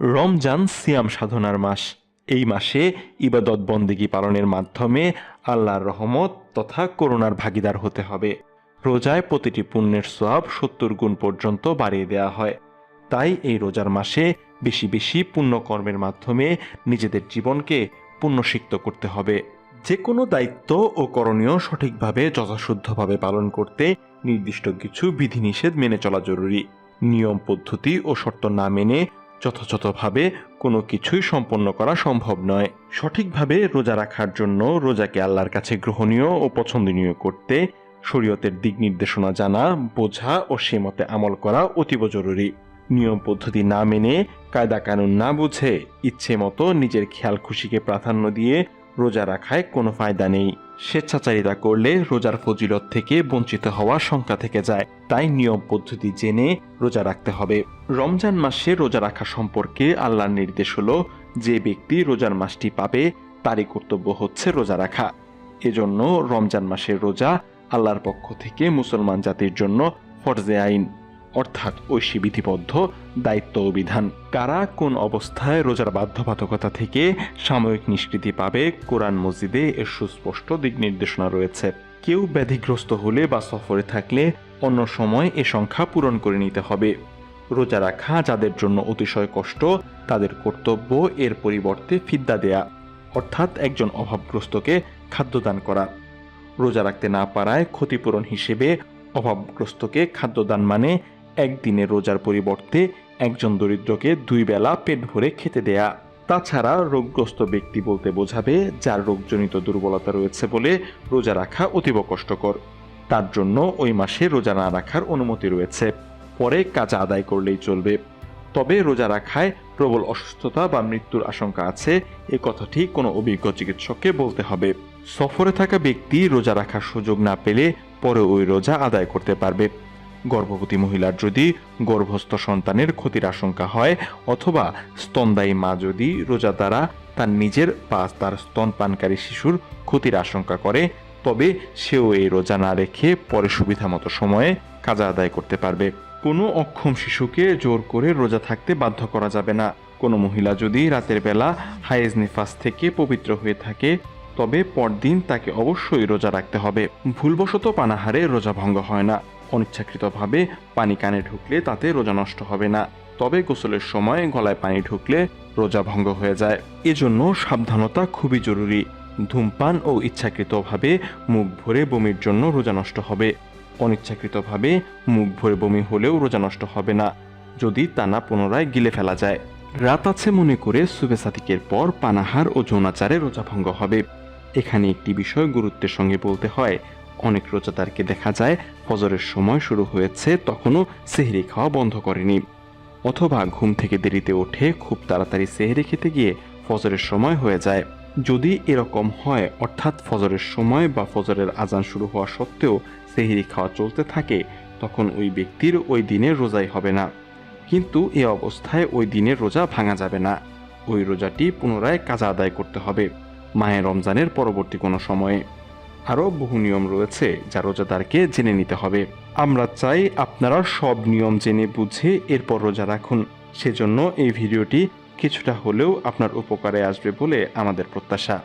রমজান সিয়াম সাধনার মাস। এই মাসে ইবাদত বন্দিগি পালনের মাধ্যমে আল্লাহর রহমত তথা করুণার ভাগিদার হতে হবে। রোজায় প্রতিটি পুণ্যের সোয়াব সত্তর গুণ পর্যন্ত বাড়িয়ে দেওয়া হয়। তাই এই রোজার মাসে বেশি বেশি পুণ্যকর্মের মাধ্যমে নিজেদের জীবনকে পুণ্যসিক্ত করতে হবে। যে কোনো দায়িত্ব ও করণীয় সঠিকভাবে যথাশুদ্ধভাবে পালন করতে নির্দিষ্ট কিছু বিধিনিষেধ মেনে চলা জরুরি। নিয়ম, পদ্ধতি ও শর্ত না মেনে যথাযথভাবে কোনো কিছুই সম্পন্ন করা সম্ভব নয়। সঠিকভাবে রোজা রাখার জন্য রোজাকে আল্লাহর কাছে গ্রহণীয় ও পছন্দনীয় করতে শরীয়তের দিক নির্দেশনা জানা, বোঝা ও সে মতে আমল করা অতীব জরুরি। নিয়ম পদ্ধতি না মেনে, কায়দা কানুন না বুঝে, ইচ্ছে মতো নিজের খেয়াল খুশিকে প্রাধান্য দিয়ে রোজা রাখায় কোনো ফায়দা নেই। স্বেচ্ছাচারিতা করলে রোজার ফজিলত থেকে বঞ্চিত হওয়ার শঙ্কা থেকে যায়। তাই নিয়ম পদ্ধতি জেনে রোজা রাখতে হবে। রমজান মাসে রোজা রাখা সম্পর্কে আল্লাহর নির্দেশ হলো, যে ব্যক্তি রোজার মাসটি পাবে, তারই কর্তব্য হচ্ছে রোজা রাখা। এজন্য রমজান মাসের রোজা আল্লাহর পক্ষ থেকে মুসলমান জাতির জন্য ফরজে আইন। অর্থাৎ ঐশী বিধিবদ্ধ দায়িত্ব ও বিধান। কারা কোন অবস্থায় রোজার বাধ্যবাধকতা থেকে সাময়িক নিষ্কৃতি পাবে, কোরআন মসজিদে এর সুস্পষ্ট দিক নির্দেশনা রয়েছে। কেউ ব্যাধিগ্রস্ত হলে বা সফরে থাকলে অন্য সময় এ সংখ্যা পূরণ করে নিতে হবে। রোজা রাখা যাদের জন্য অতিশয় কষ্ট, তাদের কর্তব্য এর পরিবর্তে ফিদ্দা দেয়া, অর্থাৎ একজন অভাবগ্রস্তকে খাদ্যদান করা। রোজা রাখতে না পারায় ক্ষতিপূরণ হিসেবে অভাবগ্রস্তকে খাদ্যদান মানে একদিনে রোজার পরিবর্তে একজন দরিদ্রকে দুই বেলা পেট ভরে খেতে দেয়া। তাছাড়া রোগগ্রস্ত ব্যক্তি বলতে বোঝাবে, যার রোগজনিত দুর্বলতা রয়েছে বলে রোজা রাখা অতীব কষ্টকর। তার জন্য ওই মাসে রোজা না রাখার অনুমতি রয়েছে। পরে কাজা আদায় করলেই চলবে। তবে রোজা রাখায় প্রবল অসুস্থতা বা মৃত্যুর আশঙ্কা আছে, এ কথাটি কোনো অভিজ্ঞ চিকিৎসককে বলতে হবে। সফরে থাকা ব্যক্তি রোজা রাখার সুযোগ না পেলে পরে ওই রোজা আদায় করতে পারবে। গর্ভবতী মহিলার যদি গর্ভস্থ সন্তানের ক্ষতির আশঙ্কা হয় অথবা স্তনদায়ী মা যদি রোজা দ্বারা তার নিজের বা তার স্তনপানকারী শিশুর ক্ষতির আশঙ্কা করে, তবে সেও এই রোজা না রেখে পরে সুবিধা মতো সময়ে কাজা আদায় করতে পারবে। কোনো অক্ষম শিশুকে জোর করে রোজা থাকতে বাধ্য করা যাবে না। কোনো মহিলা যদি রাতের বেলা হায়েজ নিফাস থেকে পবিত্র হয়ে থাকে তবে পরদিন তাকে অবশ্যই রোজা রাখতে হবে। ভুলবশত পানাহারে রোজা ভঙ্গ হয় না। অনিচ্ছাকৃতভাবে পানি কানে ঢুকলে তাতে রোজা নষ্ট হবে না। তবে গোসলের সময় গলায় পানি ঢুকলে রোজা ভঙ্গ হয়ে যায়। এজন্য সাবধানতা খুবই জরুরি। ধূমপান ও ইচ্ছাকৃতভাবে মুখ ভরে বমির জন্য রোজা নষ্ট হবে। অনিচ্ছাকৃতভাবে মুখ ভরে বমি হলেও রোজা নষ্ট হবে না। যদি তা না পুনরায় গিলে ফেলা যায়। রাত আছে মনে করে সুবে সাদিকের পর পানাহার ও যৌনাচারে রোজা ভঙ্গ হবে। এখানে একটি বিষয় গুরুত্বের সঙ্গে বলতে হয়। অনেক রোজাদারকে দেখা যায়, ফজরের সময় শুরু হয়েছে, তখনও সেহরি খাওয়া বন্ধ করেনি। অথবা ঘুম থেকে দেরিতে ওঠে, খুব তাড়াতাড়ি সেহরি খেতে গিয়ে ফজরের সময় হয়ে যায়। যদি এরকম হয়, অর্থাৎ ফজরের সময় বা ফজরের আজান শুরু হওয়া সত্ত্বেও সেহরি খাওয়া চলতে থাকে, তখন ওই ব্যক্তির ওই দিনের রোজাই হবে না। কিন্তু এ অবস্থায় ওই দিনের রোজা ভাঙা যাবে না। ওই রোজাটি পুনরায় কাজা আদায় করতে হবে। মায়ের রমজানের পরবর্তী কোনো সময়ে। আরও বহু নিয়ম রয়েছে যা রোজাদারকে জেনে নিতে হবে। আমরা চাই আপনারা সব নিয়ম জেনে বুঝে এরপর রোজা রাখুন। সেজন্য এই ভিডিওটি কিছুটা হলেও আপনার উপকারে আসবে বলে আমাদের প্রত্যাশা।